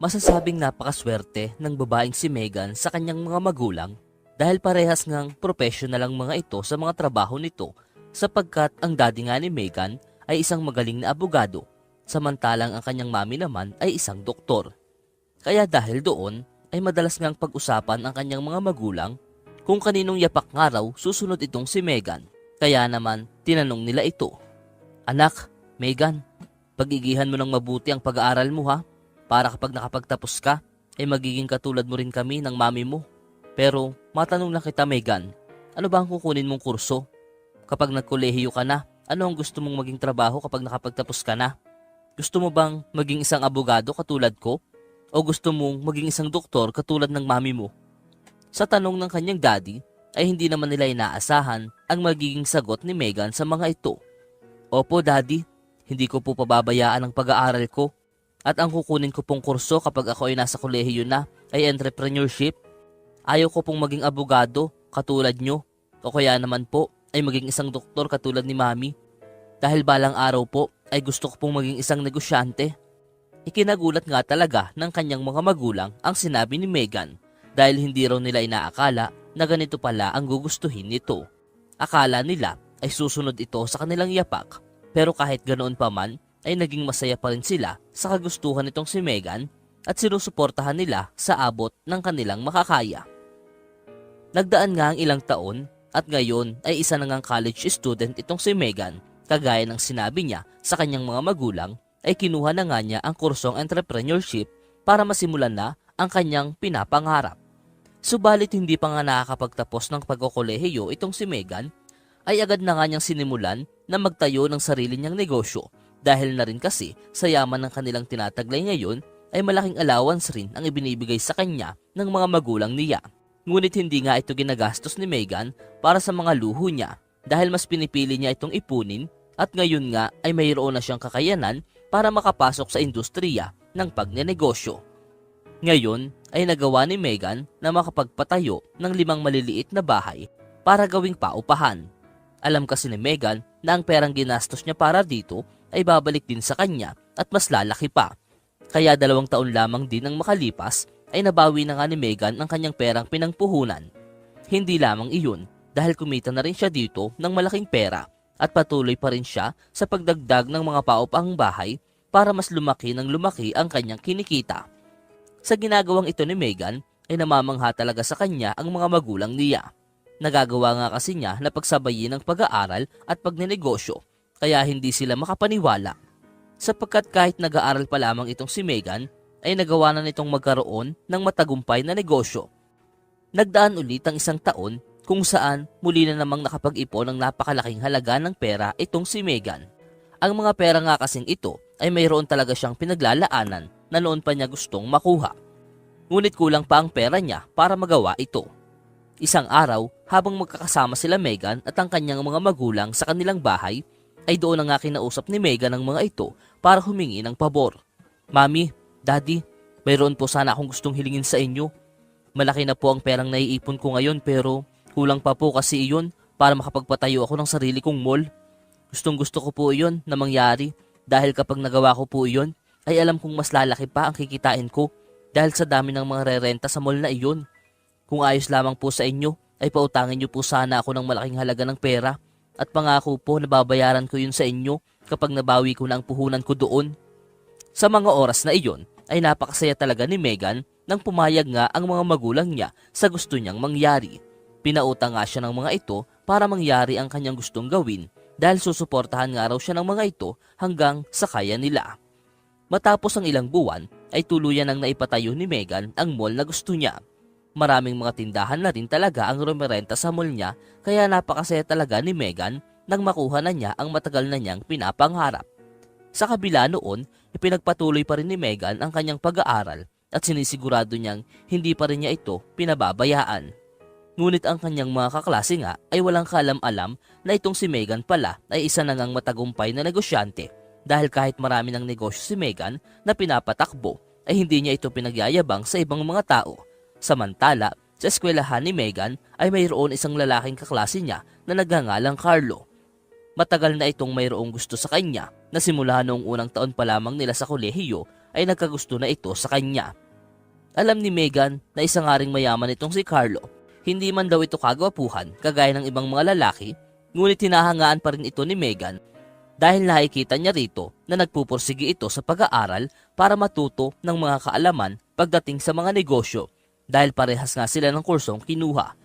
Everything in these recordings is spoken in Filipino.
Masasabing napakaswerte ng babaeng si Megan sa kanyang mga magulang dahil parehas ngang professional ang mga ito sa mga trabaho nito sapagkat ang daddy nga ni Megan ay isang magaling na abogado samantalang ang kanyang mami naman ay isang doktor. Kaya dahil doon ay madalas ngang pag-usapan ang kanyang mga magulang kung kaninong yapak nga raw susunod itong si Megan. Kaya naman tinanong nila ito, Anak, Megan, pagigihan mo ng mabuti ang pag-aaral mo ha para kapag nakapagtapos ka ay magiging katulad mo rin kami ng mami mo. Pero matanong lang kita Megan, ano ba ang kukunin mong kurso? Kapag nagkolehiyo ka na, ano ang gusto mong maging trabaho kapag nakapagtapos ka na? Gusto mo bang maging isang abogado katulad ko? O gusto mong maging isang doktor katulad ng mami mo? Sa tanong ng kanyang daddy, ay hindi naman nila inaasahan ang magiging sagot ni Megan sa mga ito. Opo daddy, hindi ko po pababayaan ang pag-aaral ko at ang kukunin ko pong kurso kapag ako ay nasa kolehiyo na ay entrepreneurship. Ayaw ko pong maging abogado katulad nyo o kaya naman po ay maging isang doktor katulad ni mami. Dahil balang araw po ay gusto ko pong maging isang negosyante. Ikinagulat nga talaga ng kanyang mga magulang ang sinabi ni Megan dahil hindi raw nila inaakala na ganito pala ang gugustuhin nito. Akala nila ay susunod ito sa kanilang yapak pero kahit ganoon pa man ay naging masaya pa rin sila sa kagustuhan nitong si Megan at sinusuportahan nila sa abot ng kanilang makakaya. Nagdaan nga ang ilang taon at ngayon ay isa na ngang college student itong si Megan kagaya ng sinabi niya sa kanyang mga magulang ay kinuha na nga niya ang kursong entrepreneurship para masimulan na ang kanyang pinapangarap. Subalit hindi pa nga nakakapagtapos ng pagkokolehiyo itong si Megan ay agad na nga niyang sinimulan na magtayo ng sarili niyang negosyo dahil na rin kasi sa yaman ng kanilang tinataglay ngayon ay malaking allowance rin ang ibinibigay sa kanya ng mga magulang niya. Ngunit hindi nga ito ginagastos ni Megan para sa mga luho niya dahil mas pinipili niya itong ipunin at ngayon nga ay mayroon na siyang kakayanan para makapasok sa industriya ng pagnenegosyo. Ngayon ay nagawa ni Megan na makapagpatayo ng limang maliliit na bahay para gawing paupahan. Alam kasi ni Megan na ang perang ginastos niya para dito ay babalik din sa kanya at mas lalaki pa. Kaya dalawang taon lamang din ang makalipas ay nabawi na nga ni Megan ang kanyang perang pinangpuhunan. Hindi lamang iyon dahil kumita na rin siya dito ng malaking pera at patuloy pa rin siya sa pagdagdag ng mga paupahang bahay para mas lumaki ng lumaki ang kanyang kinikita. Sa ginagawang ito ni Megan ay namamangha talaga sa kanya ang mga magulang niya. Nagagawa nga kasi niya na pagsabayin ang pag-aaral at pagnenegosyo kaya hindi sila makapaniwala. Sapagkat kahit nag-aaral pa lamang itong si Megan ay nagawa na nitong magkaroon ng matagumpay na negosyo. Nagdaan ulit ang isang taon kung saan muli na namang nakapag-ipon ng napakalaking halaga ng pera itong si Megan. Ang mga pera nga kasing ito ay mayroon talaga siyang pinaglalaanan na noon pa niya gustong makuha. Ngunit kulang pa ang pera niya para magawa ito. Isang araw, habang magkakasama sila Megan at ang kanyang mga magulang sa kanilang bahay, ay doon na nga kinausap ni Megan ang mga ito para humingi ng pabor. Mami, Daddy, mayroon po sana akong gustong hilingin sa inyo. Malaki na po ang perang naiipon ko ngayon pero kulang pa po kasi iyon para makapagpatayo ako ng sarili kong mall. Gustong gusto ko po iyon na mangyari dahil kapag nagawa ko po iyon ay alam kong mas lalaki pa ang kikitain ko dahil sa dami ng mga rerenta sa mall na iyon. Kung ayos lamang po sa inyo ay pautangin niyo po sana ako ng malaking halaga ng pera at pangako po na babayaran ko yun sa inyo kapag nabawi ko na ang puhunan ko doon. Sa mga oras na iyon ay napakasaya talaga ni Megan nang pumayag nga ang mga magulang niya sa gusto niyang mangyari. Pinautang nga siya ng mga ito para mangyari ang kanyang gustong gawin dahil susuportahan nga raw siya ng mga ito hanggang sa kaya nila. Matapos ang ilang buwan ay tuluyan nang naipatayo ni Megan ang mall na gusto niya. Maraming mga tindahan na rin talaga ang rumerenta sa mall niya kaya napakasaya talaga ni Megan nang makuha na niya ang matagal na niyang pinapangarap. Sa kabila noon, ipinagpatuloy pa rin ni Megan ang kanyang pag-aaral at sinisigurado niyang hindi pa rin niya ito pinababayaan. Ngunit ang kanyang mga kaklase nga ay walang kalam-alam na itong si Megan pala ay isa na ngang matagumpay na negosyante dahil kahit marami ng negosyo si Megan na pinapatakbo ay hindi niya ito pinagyayabang sa ibang mga tao. Samantala, sa eskwelahan ni Megan ay mayroon isang lalaking kaklase niya na nagngangalang Carlo. Matagal na itong mayroong gusto sa kanya na simula noong unang taon pa lamang nila sa kolehiyo ay nagkagusto na ito sa kanya. Alam ni Megan na isa nga mayaman itong si Carlo. Hindi man daw ito kagwapuhan kagaya ng ibang mga lalaki, ngunit hinahangaan pa rin ito ni Megan dahil nakikita niya rito na nagpupursigi ito sa pag-aaral para matuto ng mga kaalaman pagdating sa mga negosyo dahil parehas nga sila ng kursong kinuha.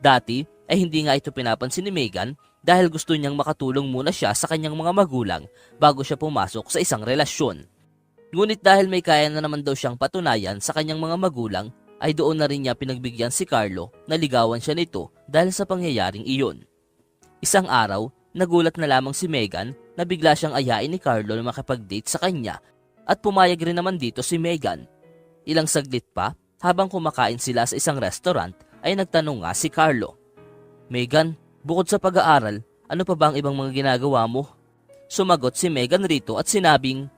Dati ay hindi nga ito pinapansin ni Megan dahil gusto niyang makatulong muna siya sa kanyang mga magulang bago siya pumasok sa isang relasyon. Ngunit dahil may kaya na naman daw siyang patunayan sa kanyang mga magulang, ay doon na rin niya pinagbigyan si Carlo na ligawan siya nito dahil sa pangyayaring iyon. Isang araw, nagulat na lamang si Megan na bigla siyang ayain ni Carlo na makipag-date sa kanya at pumayag rin naman dito si Megan. Ilang saglit pa, habang kumakain sila sa isang restaurant, ay nagtanong nga si Carlo. Megan, bukod sa pag-aaral, ano pa ba ang ibang mga ginagawa mo? Sumagot si Megan rito at sinabing,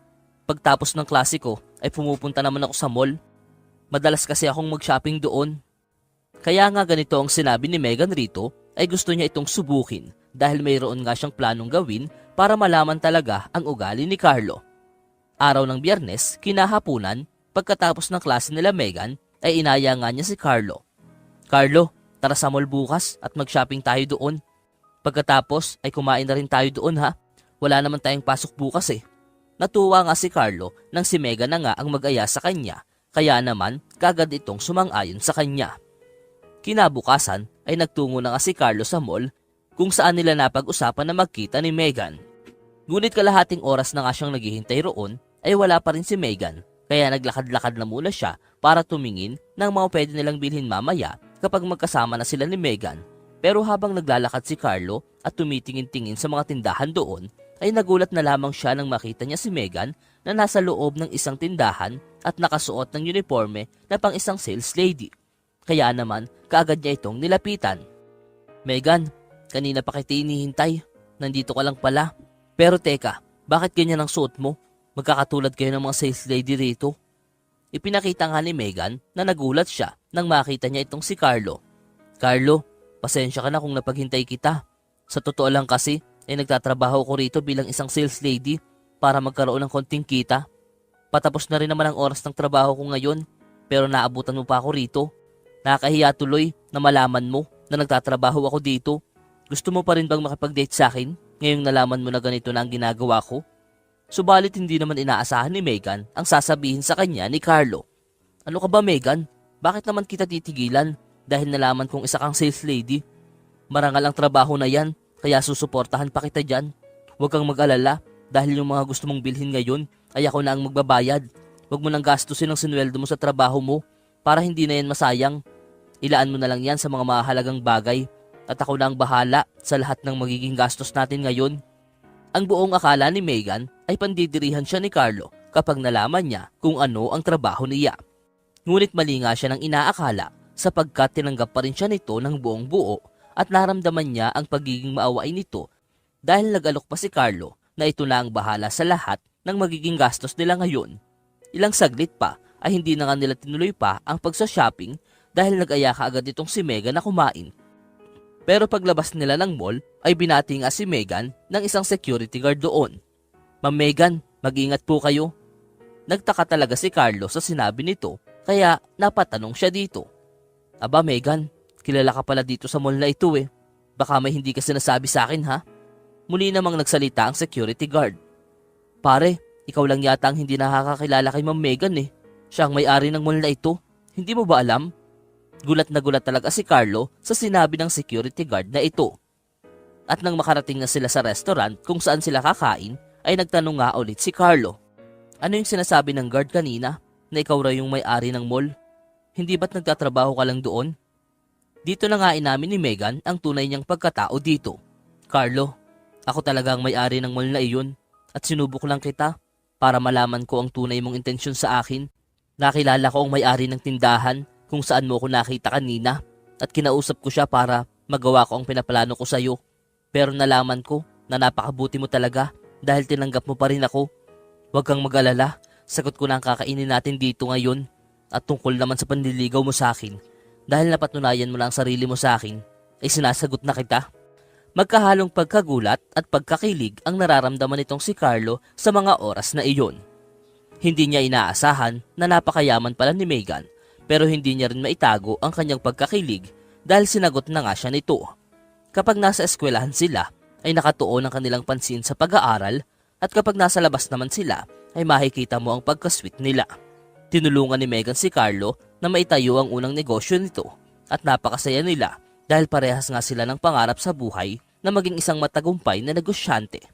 Pagtapos ng klase ko ay pumupunta naman ako sa mall. Madalas kasi akong mag-shopping doon. Kaya nga ganito ang sinabi ni Megan rito ay gusto niya itong subukin dahil mayroon nga siyang planong gawin para malaman talaga ang ugali ni Carlo. Araw ng biyernes, kinahapunan, pagkatapos ng klase nila Megan, ay inaya nga niya si Carlo. Carlo, tara sa mall bukas at mag-shopping tayo doon. Pagkatapos ay kumain na rin tayo doon ha. Wala naman tayong pasok bukas eh. Natuwa nga si Carlo nang si Megan na nga ang mag-aya sa kanya, kaya naman kagad itong sumang-ayon sa kanya. Kinabukasan ay nagtungo na nga si Carlo sa mall kung saan nila napag-usapan na magkita ni Megan. Ngunit kalahating oras na nga siyang naghihintay roon ay wala pa rin si Megan kaya naglakad-lakad na muna siya para tumingin ng mga pwede nilang bilhin mamaya kapag magkasama na sila ni Megan. Pero habang naglalakad si Carlo at tumitingin-tingin sa mga tindahan doon, ay nagulat na lamang siya nang makita niya si Megan na nasa loob ng isang tindahan at nakasuot ng uniforme na pang isang sales lady. Kaya naman, kaagad niya itong nilapitan. Megan, kanina pa kita hinihintay. Nandito ka lang pala. Pero teka, bakit ganyan ang suot mo? Magkakatulad kayo ng mga sales lady rito. Ipinakita nga ni Megan na nagulat siya nang makita niya itong si Carlo. Carlo, pasensya ka na kung napaghintay kita. Sa totoo lang kasi, ay nagtatrabaho ko rito bilang isang sales lady para magkaroon ng konting kita. Patapos na rin naman ang oras ng trabaho ko ngayon, pero naabutan mo pa ako rito. Nakakahiya tuloy na malaman mo na nagtatrabaho ako dito. Gusto mo pa rin bang makipag-date sa akin ngayong nalaman mo na ganito na ang ginagawa ko? Subalit hindi naman inaasahan ni Megan ang sasabihin sa kanya ni Carlo. Ano ka ba Megan? Bakit naman kita titigilan dahil nalaman kong isa kang sales lady? Marangal ang trabaho na yan, kaya susuportahan pa kita dyan. Huwag kang mag-alala dahil yung mga gusto mong bilhin ngayon ay ako na ang magbabayad. Huwag mo nang gastusin ang sinweldo mo sa trabaho mo para hindi na yan masayang. Ilaan mo na lang yan sa mga mahalagang bagay at ako na ang bahala sa lahat ng magiging gastos natin ngayon. Ang buong akala ni Megan ay pandidirihan siya ni Carlo kapag nalaman niya kung ano ang trabaho niya. Ngunit mali nga siya ng inaakala sapagkat tinanggap pa rin siya nito ng buong buo at naramdaman niya ang pagiging maawain nito dahil nag-alok pa si Carlo na ito na ang bahala sa lahat ng magiging gastos nila ngayon. Ilang saglit pa ay hindi na nga nila tinuloy pa ang pagsa-shopping dahil nag-aya ka agad itong si Megan na kumain. Pero paglabas nila ng mall ay binati nga si Megan ng isang security guard doon. Ma'am Megan, mag-ingat po kayo. Nagtaka talaga si Carlo sa sinabi nito kaya napatanong siya dito. Aba Megan, kilala ka pala dito sa mall na ito eh. Baka may hindi ka sinasabi sa akin ha? Muli namang nagsalita ang security guard. Pare, ikaw lang yata ang hindi nakakakilala kay Ma'am Megan eh. Siya ang may-ari ng mall na ito. Hindi mo ba alam? Gulat na gulat talaga si Carlo sa sinabi ng security guard na ito. At nang makarating na sila sa restaurant kung saan sila kakain, ay nagtanong nga ulit si Carlo. Ano yung sinasabi ng guard kanina na ikaw raw yung may-ari ng mall? Hindi ba't nagtatrabaho ka lang doon? Dito na nga inamin ni Megan ang tunay niyang pagkatao dito. Carlo, ako talaga ang may-ari ng mall na iyon at sinubok lang kita para malaman ko ang tunay mong intensyon sa akin. Nakilala ko ang may-ari ng tindahan kung saan mo ko nakita kanina at kinausap ko siya para magawa ko ang pinaplano ko sa'yo. Pero nalaman ko na napakabuti mo talaga dahil tinanggap mo pa rin ako. Huwag kang mag-alala, sagot ko na ang kakainin natin dito ngayon at tungkol naman sa panliligaw mo sa akin. Dahil napatunayan mo lang ang sarili mo sa akin, ay sinasagot na kita. Magkahalong pagkagulat at pagkakilig ang nararamdaman nitong si Carlo sa mga oras na iyon. Hindi niya inaasahan na napakayaman pala ni Megan pero hindi niya rin maitago ang kanyang pagkakilig dahil sinagot na nga siya nito. Kapag nasa eskwelahan sila ay nakatuon ang kanilang pansin sa pag-aaral at kapag nasa labas naman sila ay makikita mo ang pagkasweet nila. Tinulungan ni Megan si Carlo na maitayo ang unang negosyo nito at napakasaya nila dahil parehas nga sila ng pangarap sa buhay na maging isang matagumpay na negosyante.